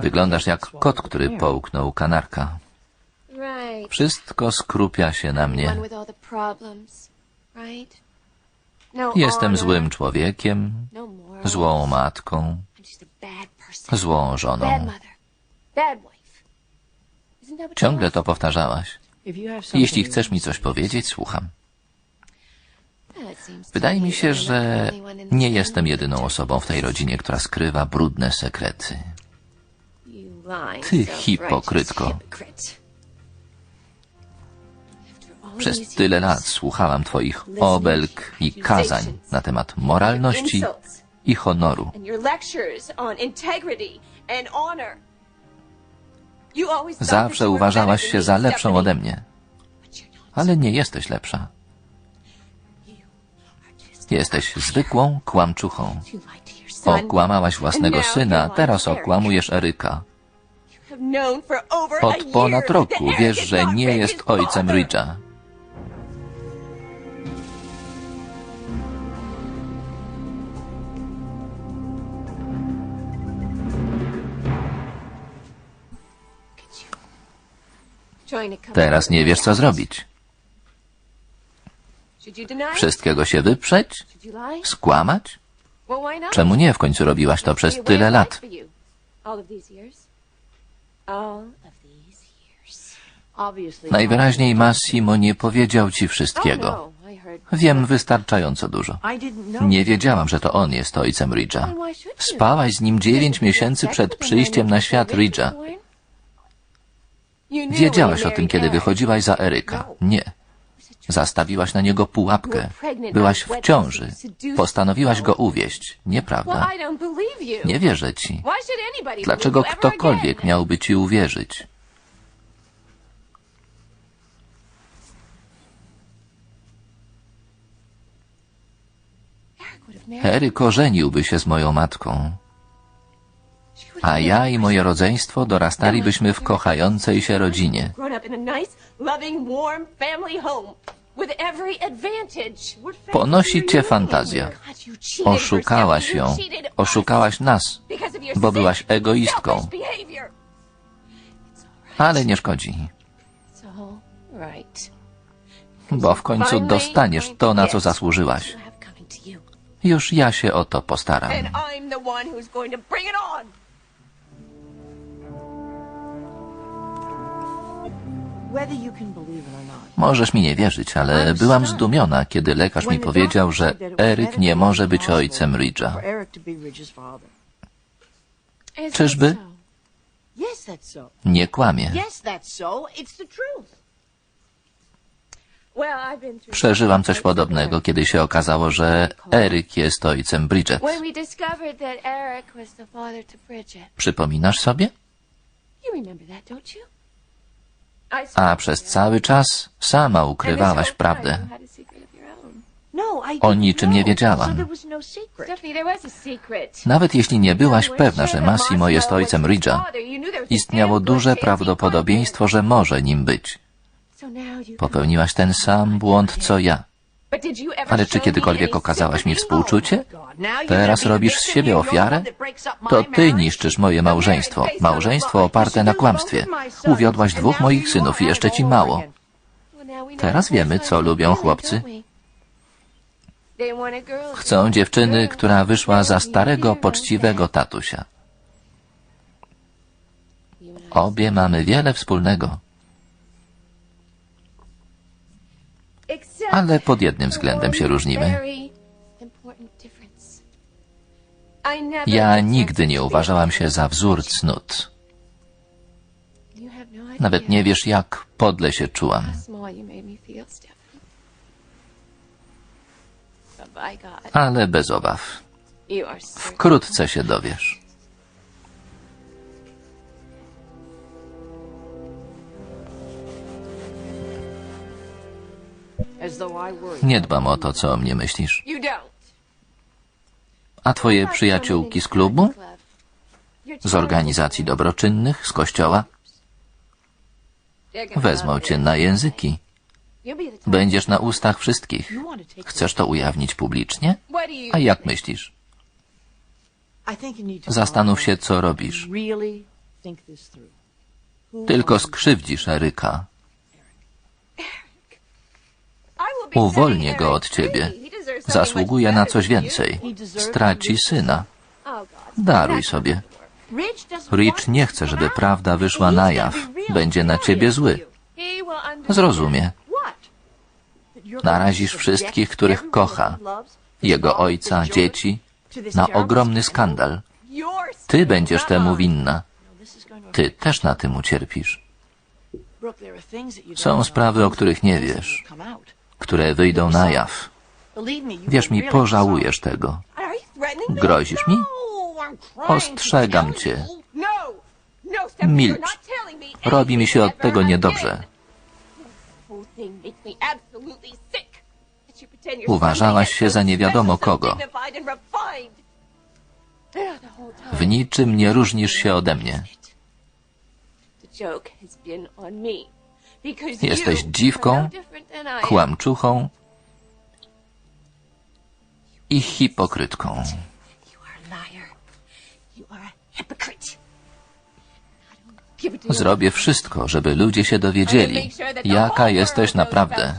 Wyglądasz jak kot, który połknął kanarka. Wszystko skrupia się na mnie. No Jestem złym człowiekiem, no złą matką, złą żoną. Ciągle to powtarzałaś. Jeśli chcesz mi coś powiedzieć, słucham. Wydaje mi się, że nie jestem jedyną osobą w tej rodzinie, która skrywa brudne sekrety. Ty hipokrytko. Przez tyle lat słuchałam twoich obelg i kazań na temat moralności i honoru. Zawsze uważałaś się za lepszą ode mnie, ale nie jesteś lepsza. Jesteś zwykłą kłamczuchą. Okłamałaś własnego syna, teraz okłamujesz Eryka. Od ponad roku wiesz, że nie jest ojcem. Ridge'a. Teraz nie wiesz, co zrobić. Wszystkiego się wyprzeć? Skłamać? Czemu nie? W końcu robiłaś to przez tyle lat. Najwyraźniej Massimo nie powiedział ci wszystkiego. Oh, no. Wiem wystarczająco dużo. Nie wiedziałam, że to on jest ojcem Ridge'a. Spałaś z nim dziewięć miesięcy przed przyjściem na świat Ridge'a. Wiedziałaś o tym, kiedy wychodziłaś za Eryka. Nie. Zastawiłaś na niego pułapkę. Byłaś w ciąży. Postanowiłaś go uwieść. Nieprawda. Nie wierzę ci. Dlaczego ktokolwiek miałby ci uwierzyć? Eryk ożeniłby się z moją matką, a ja i moje rodzeństwo dorastalibyśmy w kochającej się rodzinie. Ponosi cię fantazja. Oszukałaś ją. Oszukałaś nas, bo byłaś egoistką. ale nie szkodzi, bo w końcu dostaniesz to, na co zasłużyłaś. Już ja się o to postaram. Możesz mi nie wierzyć, ale byłam zdumiona, kiedy lekarz mi powiedział, że Eryk nie może być ojcem Ridge'a. Czyżby? Nie kłamie. Przeżyłam coś podobnego, kiedy się okazało, że Eryk jest ojcem Bridget. Przypominasz sobie? A przez cały czas sama ukrywałaś prawdę. No, O niczym nie wiedziałam. No. Nawet jeśli nie byłaś pewna, że Massimo jest ojcem Ridge'a, istniało duże prawdopodobieństwo, że może nim być. Popełniłaś ten sam błąd, co ja. Ale czy kiedykolwiek okazałaś mi współczucie? Teraz robisz z siebie ofiarę? To ty niszczysz moje małżeństwo. Małżeństwo oparte na kłamstwie. Uwiodłaś dwóch moich synów i jeszcze ci mało. Teraz wiemy, co lubią chłopcy. Chcą dziewczyny, która wyszła za starego, poczciwego tatusia. Obie mamy wiele wspólnego, ale pod jednym względem się różnimy. Ja nigdy nie uważałam się za wzór cnót. Nawet nie wiesz, jak podle się czułam. Ale bez obaw. Wkrótce się dowiesz. Nie dbam o to, co o mnie myślisz. A twoje przyjaciółki z klubu? Z organizacji dobroczynnych? Z kościoła? Wezmą cię na języki. Będziesz na ustach wszystkich. Chcesz to ujawnić publicznie? A jak myślisz? Zastanów się, co robisz. Tylko skrzywdzisz Eryka. Uwolnię go od ciebie. Zasługuje na coś więcej. Straci syna. Daruj sobie. Rich nie chce, żeby prawda wyszła na jaw. Będzie na ciebie zły. Zrozumie. Narazisz wszystkich, których kocha. Jego ojca, dzieci, na ogromny skandal. Ty będziesz temu winna. Ty też na tym ucierpisz. Są sprawy, o których nie wiesz. Które wyjdą na jaw. Wierz mi, pożałujesz tego. Grozisz mi? Ostrzegam cię. Milcz. Robi mi się od tego niedobrze. Uważałaś się za nie wiadomo kogo. W niczym nie różnisz się ode mnie. Jesteś dziwką, Kłamczuchą i hipokrytką. Zrobię wszystko, żeby ludzie się dowiedzieli, jaka jesteś naprawdę.